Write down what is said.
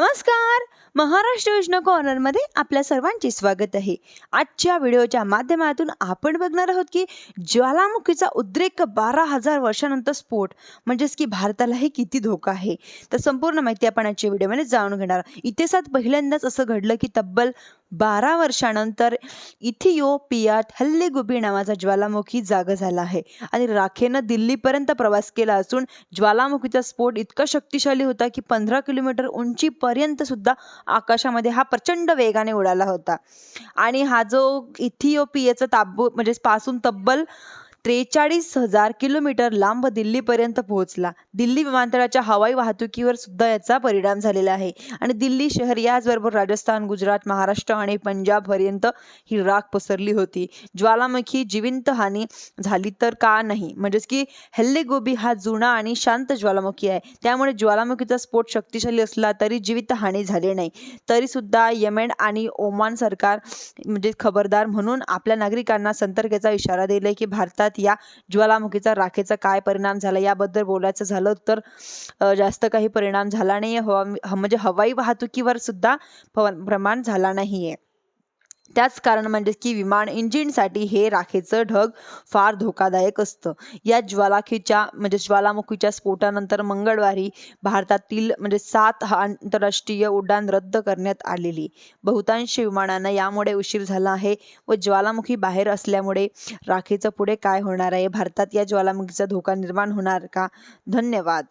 नमस्कार. महाराष्ट्र योजना कॉर्नरमध्ये आपल्या सर्वांचे स्वागत आहे. आजच्या व्हिडिओच्या माध्यमातून आपण बघणार आहोत की ज्वालामुखीचा उद्रेक बारा हजार वर्षानंतर स्फोट म्हणजेच की भारतालाही किती धोका आहे. तर संपूर्ण माहिती आपण आजच्या व्हिडिओमध्ये जाणून घेणार. इतिहासात पहिल्यांदाच असं घडलं की तब्बल बारा वर्षानंतर इथिओपियात हल्लेगुबी नावाचा ज्वालामुखी जागा झाला आहे. आणि राखेनं दिल्लीपर्यंत प्रवास केला असून ज्वालामुखीचा स्फोट इतका शक्तिशाली होता की पंधरा किलोमीटर उंचीपर्यंत सुद्धा आकाशामध्ये हा प्रचंड वेगाने उडाला होता. आणि हा जो इथिओपियाचा ताबू म्हणजे पासून तब्बल त्रेचाळीस हजार किलोमीटर लांब दिल्लीपर्यंत पोहोचला. दिल्ली विमानतळाच्या हवाई वाहतुकीवर सुद्धा याचा परिणाम झालेला आहे. आणि दिल्ली शहर याचबरोबर राजस्थान गुजरात महाराष्ट्र आणि पंजाबपर्यंत ही राख पसरली होती. ज्वालामुखी जिवंत हानी झाली तर का नाही? म्हणजेच की हल्लेगोबी हा जुना आणि शांत ज्वालामुखी आहे. त्यामुळे ज्वालामुखीचा स्फोट शक्तिशाली असला तरी जीवित हानी झाली नाही. तरी सुद्धा यमेन आणि ओमान सरकार म्हणजे खबरदार म्हणून आपल्या नागरिकांना सतर्कतेचा इशारा दिलाय की भारतात या ज्वालामुखीचा राखेचा काय परिणाम झाला? याबद्दल बोलायचं झालं तर जास्त काही परिणाम झाला नाही हवा ह- म्हणजे हवाई वाहतुकीवर सुद्धा पवन- प्रमाण झाला नाहीये. त्याच कारण म्हणजे की विमान इंजिनसाठी हे राखेचं ढग फार धोकादायक असतं. या ज्वालाखीच्या म्हणजे ज्वालामुखीच्या स्फोटानंतर मंगळवारी भारतातील म्हणजे सात हा आंतरराष्ट्रीय उड्डाण रद्द करण्यात आलेली. बहुतांश विमानांना यामुळे उशीर झाला आहे व ज्वालामुखी बाहेर असल्यामुळे राखेचं पुढे काय होणार आहे? भारतात या ज्वालामुखीचा धोका निर्माण होणार का? धन्यवाद.